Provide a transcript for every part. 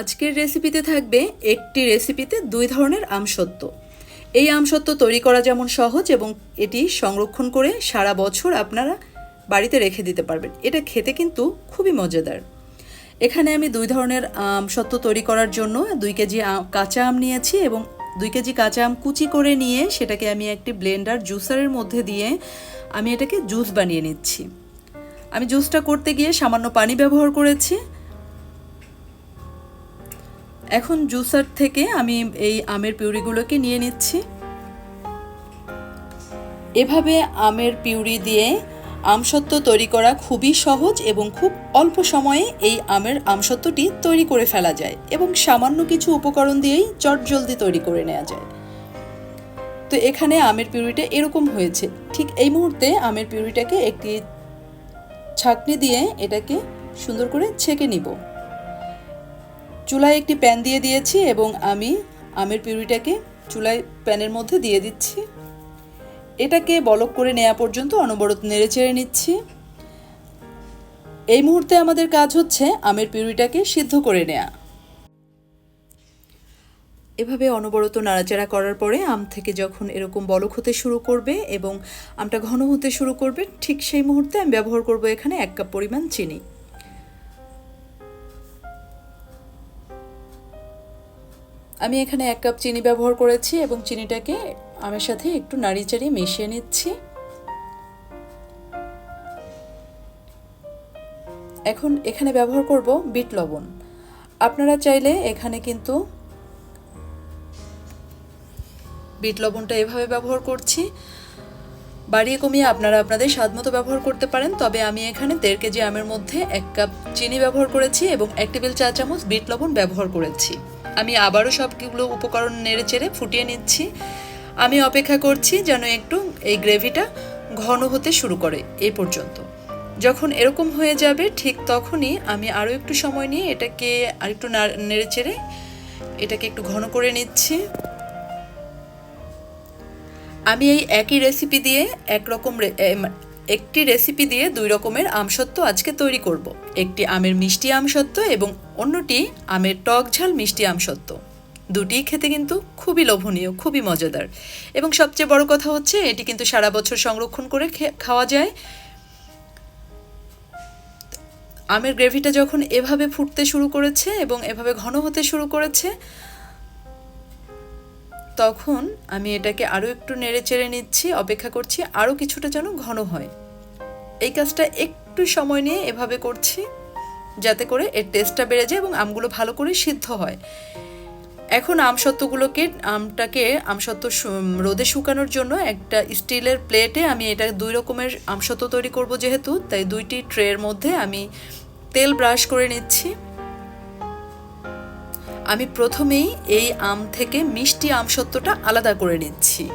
আজকের রেসিপিতে থাকবে একটি রেসিপিতে দুই ধরনের আমসত্ত্ব। এই আমসত্ত্ব তৈরি করা যেমন সহজ এবং এটি সংরক্ষণ করে সারা বছর আপনারা বাড়িতে রেখে দিতে পারবেন। এটা খেতে কিন্তু খুবই মজাদার। এখানে আমি দুই ধরনের আমসত্ত্ব তৈরি করার জন্য দুই কেজি কাঁচা আম নিয়েছি এবং দুই কেজি কাঁচা আম কুচি করে নিয়ে সেটাকে আমি একটি ব্লেন্ডার জুসারের মধ্যে দিয়ে আমি এটাকে জুস বানিয়ে নিচ্ছি। আমি জুসটা করতে গিয়ে সামান্য পানি ব্যবহার করেছি। এখন জুসার থেকে আমি এই আমের পিউরিগুলোকে নিয়ে নিচ্ছি। এভাবে আমের পিউরি দিয়ে আমসত্ত্ব তৈরি করা খুবই সহজ এবং খুব অল্প সময়ে এই আমের আমসত্ত্বটি তৈরি করে ফেলা যায় এবং সামান্য কিছু উপকরণ দিয়েই চটজলদি তৈরি করে নেওয়া যায়। তো এখানে আমের পিউরিটা এরকম হয়েছে। ঠিক এই মুহূর্তে আমের পিউরিটাকে একটি ছাঁকনি দিয়ে এটাকে সুন্দর করে ছেঁকে নিব। চুলায় একটি প্যান দিয়ে দিয়েছি এবং আমি আমের পিউরিটাকে চুলায় প্যানের মধ্যে দিয়ে দিচ্ছি। এটাকে বলক করে নেওয়া পর্যন্ত অনবরত নেড়ে চেড়ে নিচ্ছি। এই মুহূর্তে আমাদের কাজ হচ্ছে আমের পিউরিটাকে সিদ্ধ করে নেওয়া এভাবে অনবরত নাড়াচাড়া করার পরে আম থেকে যখন এরকম বলক হতে শুরু করবে এবং আমটা ঘন হতে শুরু করবে, ঠিক সেই মুহূর্তে আমি ব্যবহার করব এখানে এক কাপ পরিমাণ চিনি। আমি এখানে এক কাপ চিনি ব্যবহার করেছি এবং চিনিটাকে আমের সাথে একটু নাড়িয়ে চাড়িয়ে মিশিয়ে নিচ্ছি। এখন এখানে ব্যবহার করব বিট লবণ। আপনারা চাইলে এখানে কিন্তু বিট লবণটা এভাবে ব্যবহার করছি। বাড়িয়ে কমিয়ে আপনারা আপনাদের স্বাদ মতো ব্যবহার করতে পারেন। তবে আমি এখানে দেড় কেজি আমের মধ্যে এক কাপ চিনি ব্যবহার করেছি এবং এক টেবিল চা চামচ বিট লবণ ব্যবহার করেছি। আমি আবারও সবগুলো উপকরণ নেড়ে চেড়ে ফুটিয়ে নিচ্ছি। আমি অপেক্ষা করছি যেন একটু এই গ্রেভিটা ঘন হতে শুরু করে এই পর্যন্ত। যখন এরকম হয়ে যাবে, ঠিক তখনই আমি আরও একটু সময় নিয়ে এটাকে আরেকটু নেড়ে চেড়ে এটাকে একটু ঘন করে নিচ্ছি। আমি এই একই রেসিপি দিয়ে একরকম একটি রেসিপি দিয়ে দুই রকমের আমসত্ত্ব আজকে তৈরি করব। একটি আমের মিষ্টি আমসত্ত্ব এবং অন্যটি আমের টক ঝাল মিষ্টি আমসত্ত্ব দুটিই খেতে কিন্তু খুবই লোভনীয়, খুবই মজাদার। এবং সবচেয়ে বড় কথা হচ্ছে, এটি কিন্তু সারা বছর সংরক্ষণ করে খাওয়া যায়। আমের গ্রেভিটা যখন এভাবে ফুটতে শুরু করেছে এবং এভাবে ঘন হতে শুরু করেছে, তখন আমি এটাকে আরও একটু নেড়ে চেড়ে নিচ্ছি, অপেক্ষা করছি আরও কিছুটা যেন ঘন হয়। এই কাজটা একটু সময় নিয়ে এভাবে করছি। যাতে করে এর টেস্টটা বেড়ে যায় এবং আমগুলো ভালো করে সিদ্ধ হয়। এখন আমসত্ত্বগুলোকে আমটাকে আমসত্ত্ব রোদে শুকানোর জন্য একটা স্টিলের প্লেটে আমি এটা দুই রকমের আমসত্ত্ব তৈরি করব যেহেতু, তাই দুইটি ট্রের মধ্যে আমি তেল ব্রাশ করে নিচ্ছি। আমি প্রথমেই এই আম থেকে মিষ্টি আমসত্ত্বটা আলাদা করে নিচ্ছি।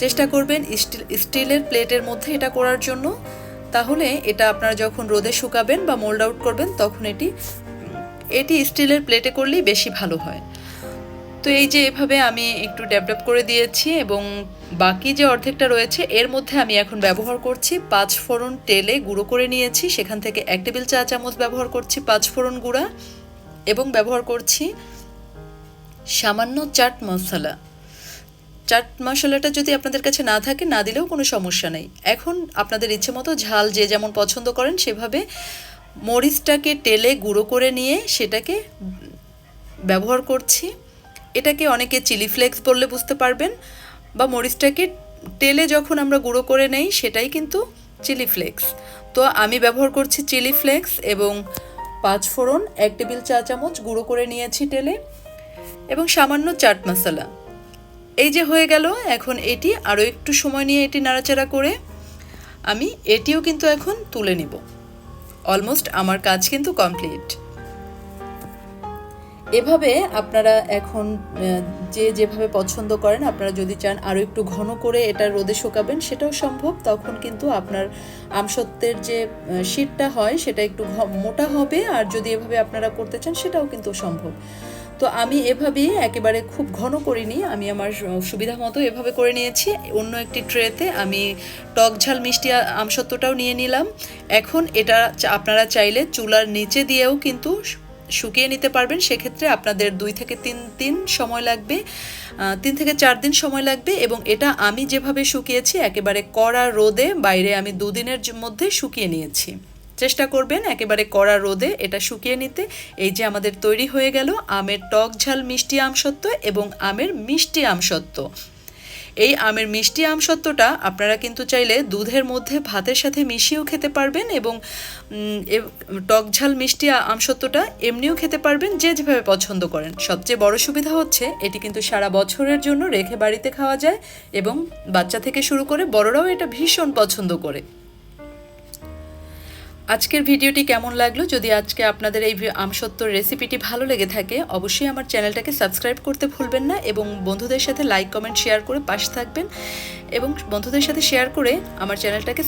চেষ্টা করবেন স্টিল, স্টিলের প্লেটের মধ্যে এটা করার জন্য। তাহলে এটা আপনারা যখন রোদে শুকাবেন বা মোল্ড আউট করবেন, তখন এটি এটি স্টিলের প্লেটে করলেই বেশি ভালো হয়। তো এই যে এভাবে আমি একটু ডেভেলপ করে দিয়েছি এবং বাকি যে অর্ধেকটা রয়েছে, এর মধ্যে আমি এখন ব্যবহার করছি পাঁচ ফোড়ন তেলে গুঁড়ো করে নিয়েছি। সেখান থেকে এক টেবিল চা চামচ ব্যবহার করছি পাঁচ ফোড়ন গুঁড়া এবং ব্যবহার করছি সামান্য চাট মশলা। চাট মশলাটা যদি আপনাদের কাছে না থাকে, না দিলেও কোনো সমস্যা নেই। এখন আপনাদের ইচ্ছে মতো ঝাল যে যেমন পছন্দ করেন, সেভাবে মরিচটাকে টেলে গুঁড়ো করে নিয়ে সেটাকে ব্যবহার করছি। এটাকে অনেকে চিলি ফ্লেক্স বললে বুঝতে পারবেন, বা মরিচটাকে টেলে যখন আমরা গুঁড়ো করে নেই, সেটাই কিন্তু চিলি ফ্লেক্স। তো আমি ব্যবহার করছি চিলি ফ্লেক্স এবং পাঁচ ফোড়ন, এক টেবিল চা চামচ গুঁড়ো করে নিয়েছি টেলে এবং সামান্য চাট মশলা। এই যে হয়ে গেল, এখন এটি আরও একটু সময় নিয়ে এটি নাড়াচাড়া করে আমি এটিও কিন্তু এখন তুলে নেব। অলমোস্ট আমার কাজ কিন্তু কমপ্লিট এভাবে আপনারা এখন যে যেভাবে পছন্দ করেন, আপনারা যদি চান আরও একটু ঘন করে এটা রোদে শুকাবেন, সেটাও সম্ভব। তখন কিন্তু আপনার আমসত্ত্বের যে শীতটা হয়, সেটা একটু মোটা হবে। আর যদি এভাবে আপনারা করতে চান, সেটাও কিন্তু সম্ভব। তো আমি এভাবেই একেবারে খুব ঘন করিনি, আমি আমার সুবিধা মতো এভাবে করে নিয়েছি। অন্য একটি ট্রেতে আমি টক ঝাল মিষ্টি আমসত্ত্বটাও নিয়ে নিলাম। এখন এটা আপনারা চাইলে চুলার নিচে দিয়েও কিন্তু শুকিয়ে নিতে পারবেন। সেক্ষেত্রে আপনাদের দুই থেকে তিন দিন সময় লাগবে তিন থেকে চার দিন সময় লাগবে এবং এটা আমি যেভাবে শুকিয়েছি, একেবারে কড়া রোদে বাইরে আমি দুদিনের মধ্যে শুকিয়ে নিয়েছি। চেষ্টা করবেন একেবারে কড়া রোদে এটা শুকিয়ে নিতে। এই যে আমাদের তৈরি হয়ে গেল আমের টক ঝাল মিষ্টি আমসত্ত্ব এবং আমের মিষ্টি আমসত্ত্ব এই আমের মিষ্টি আমসত্ত্বটা আপনারা কিন্তু চাইলে দুধের মধ্যে ভাতের সাথে মিশিয়েও খেতে পারবেন এবং টক ঝাল মিষ্টি আমসত্ত্বটা এমনিও খেতে পারবেন যে যেভাবে পছন্দ করেন। সবচেয়ে বড় সুবিধা হচ্ছে এটি কিন্তু সারা বছরের জন্য রেখে বাড়িতে খাওয়া যায় এবং বাচ্চা থেকে শুরু করে বড়রাও এটা ভীষণ পছন্দ করে। আজকের ভিডিওটি কেমন লাগল? যদি আজকে আপনাদের এই আমসত্ত্বর রেসিপিটি ভালো লেগে থাকে, অবশ্যই আমার চ্যানেলটাকে সাবস্ক্রাইব করতে ভুলবেন না এবং বন্ধুদের সাথে লাইক কমেন্ট শেয়ার করে পাশে থাকবেন এবং বন্ধুদের সাথে শেয়ার করে আমার চ্যানেলটাকে